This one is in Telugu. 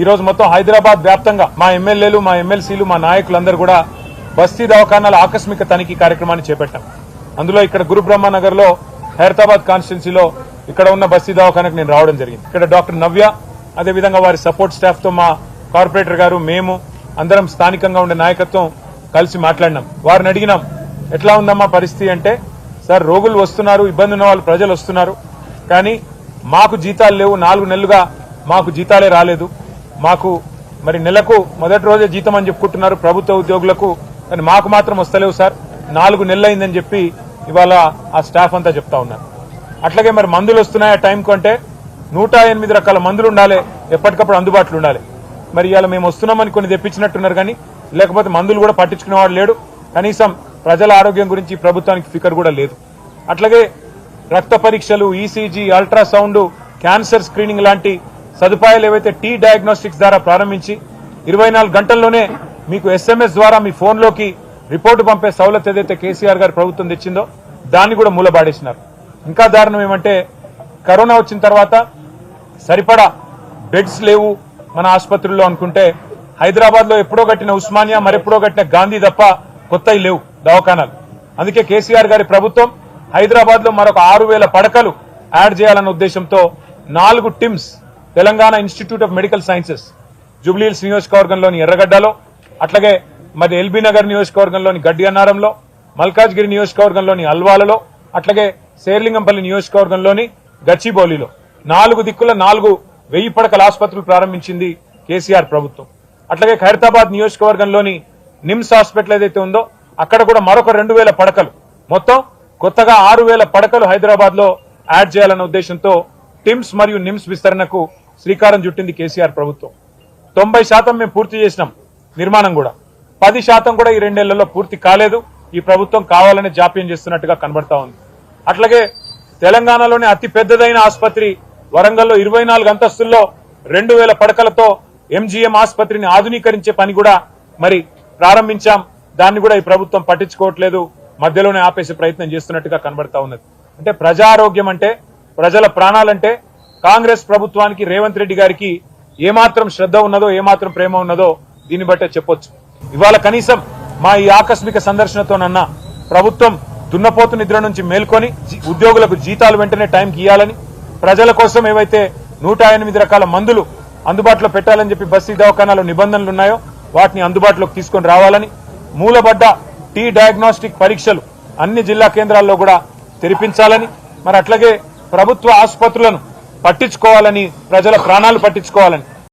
ఈరోజు మొత్తం హైదరాబాద్ వ్యాప్తంగా మా ఎమ్మెల్యేలు మా ఎమ్మెల్సీలు మా నాయకులందరూ కూడా బస్తీ దవాఖానాల ఆకస్మిక తనిఖీ కార్యక్రమాన్ని చేపట్టాం. అందులో ఇక్కడ గురుబ్రహ్మనగర్లో లో హైదరాబాద్ కాన్స్టిట్యున్సీలో ఇక్కడ ఉన్న బస్తీ దవాఖానకు నేను రావడం జరిగింది. ఇక్కడ డాక్టర్ నవ్య అదేవిధంగా వారి సపోర్ట్ స్టాఫ్తో మా కార్పొరేటర్ గారు మేము అందరం స్థానికంగా ఉండే నాయకత్వం కలిసి మాట్లాడినాం. వారిని అడిగినాం ఎట్లా ఉందమ్మా పరిస్థితి? అంటే సార్ రోగులు వస్తున్నారు ఇబ్బంది ఉన్న వాళ్ళు ప్రజలు వస్తున్నారు కానీ మాకు జీతాలు లేవు నాలుగు నెలలుగా మాకు జీతాలే రాలేదు. మాకు మరి నెలకు మొదటి రోజే జీతం అని చెప్పుకుంటున్నారు ప్రభుత్వ ఉద్యోగులకు. కానీ మాకు మాత్రం వస్తలేవు సార్. నాలుగు నెలలైందని చెప్పి ఇవాళ ఆ స్టాఫ్ అంతా చెప్తా ఉన్నారు. అట్లాగే మరి మందులు వస్తున్నాయి ఆ టైంకు అంటే నూట ఎనిమిది రకాల మందులు ఉండాలి ఎప్పటికప్పుడు అందుబాటులో ఉండాలి. మరి ఇవాళ మేము వస్తున్నామని కొన్ని తెప్పించినట్టున్నారు కానీ లేకపోతే మందులు కూడా పట్టించుకునేవాడు లేడు. కనీసం ప్రజల ఆరోగ్యం గురించి ప్రభుత్వానికి ఫికర్ కూడా లేదు. అట్లాగే రక్త పరీక్షలు ఈసీజీ అల్ట్రాసౌండ్ క్యాన్సర్ స్క్రీనింగ్ లాంటి సదుపాయాలు ఏవైతే టీ డయాగ్నోస్టిక్స్ ద్వారా ప్రారంభించి ఇరవై గంటల్లోనే మీకు ఎస్ఎంఎస్ ద్వారా మీ ఫోన్లోకి రిపోర్టు పంపే సౌలత్ ఏదైతే కేసీఆర్ గారు ప్రభుత్వం తెచ్చిందో దాన్ని కూడా మూలబాడేసినారు. ఇంకా దారుణం ఏమంటే కరోనా వచ్చిన తర్వాత సరిపడా బెడ్స్ లేవు మన ఆసుపత్రుల్లో అనుకుంటే హైదరాబాద్లో ఎప్పుడో కట్టిన ఉస్మానియా మరెప్పుడో కట్టిన గాంధీ తప్ప కొత్తవి లేవు దవాఖానాలు. అందుకే కేసీఆర్ గారి ప్రభుత్వం హైదరాబాద్లో మరొక ఆరు వేల పడకలు యాడ్ చేయాలన్న ఉద్దేశంతో నాలుగు TIMS Telangana institute of medical sciences Jubilee Hills నియోజకవర్గంలోని ఎర్రగడ్డలో అట్లాగే మరి ఎల్బీ నగర్ నియోజకవర్గంలోని గడ్డి అన్నారంలో మల్కాజ్గిరి నియోజకవర్గంలోని అల్వాలలో అట్లాగే శేర్లింగంపల్లి నియోజకవర్గంలోని గచ్చిబౌలిలో. నాలుగు దిక్కుల నాలుగు వెయ్యి పడకల ఆసుపత్రులు ప్రారంభించింది కేసీఆర్ ప్రభుత్వం. అట్లాగే ఖైరతాబాద్ నియోజకవర్గంలోని నిమ్స్ హాస్పిటల్ ఏదైతే ఉందో అక్కడ కూడా మరొక రెండు వేల పడకలు. మొత్తం కొత్తగా ఆరు వేల పడకలు హైదరాబాద్లో యాడ్ చేయాలన్న ఉద్దేశంతో టిమ్స్ మరియు నిమ్స్ విస్తరణకు శ్రీకారం చుట్టింది కేసీఆర్ ప్రభుత్వం. తొంభై శాతం మేము పూర్తి చేసినాం నిర్మాణం కూడా. పది శాతం కూడా ఈ రెండేళ్ళలో పూర్తి కాలేదు. ఈ ప్రభుత్వం కావాలని జాప్యం చేస్తున్నట్టుగా కనబడతా ఉంది. అట్లాగే తెలంగాణలోని అతి పెద్దదైన ఆసుపత్రి వరంగల్లో ఇరవై నాలుగు అంతస్తుల్లో రెండు వేల పడకలతో ఎంజీఎం ఆసుపత్రిని ఆధునీకరించే పని కూడా మరి ప్రారంభించాం. దాన్ని కూడా ఈ ప్రభుత్వం పట్టించుకోవట్లేదు. మధ్యలోనే ఆపేసే ప్రయత్నం చేస్తున్నట్టుగా కనబడతా ఉన్నది. అంటే ప్రజారోగ్యం అంటే ప్రజల ప్రాణాలంటే కాంగ్రెస్ ప్రభుత్వానికి రేవంత్ రెడ్డి గారికి ఏమాత్రం శ్రద్ధ ఉన్నదో ఏమాత్రం ప్రేమ ఉన్నదో దీన్ని బట్టే చెప్పొచ్చు. ఇవాళ కనీసం మా ఈ ఆకస్మిక సందర్శనతోనన్నా ప్రభుత్వం దున్నపోతు నిద్ర నుంచి మేల్కొని ఉద్యోగులకు జీతాలు వెంటనే టైంకి ఇవ్వాలని ప్రజల కోసం ఏవైతే నూట ఎనిమిది రకాల మందులు అందుబాటులో పెట్టాలని చెప్పి బస్తీ దవాఖానాలో నిబంధనలు ఉన్నాయో వాటిని అందుబాటులోకి తీసుకొని రావాలని మూలబడ్డ టీ డయాగ్నోస్టిక్ పరీక్షలు అన్ని జిల్లా కేంద్రాల్లో కూడా తెరిపించాలని మరి అట్లాగే ప్రభుత్వ ఆసుపత్రులను పట్టించుకోవాలని ప్రజల ప్రాణాలు పట్టించుకోవాలని.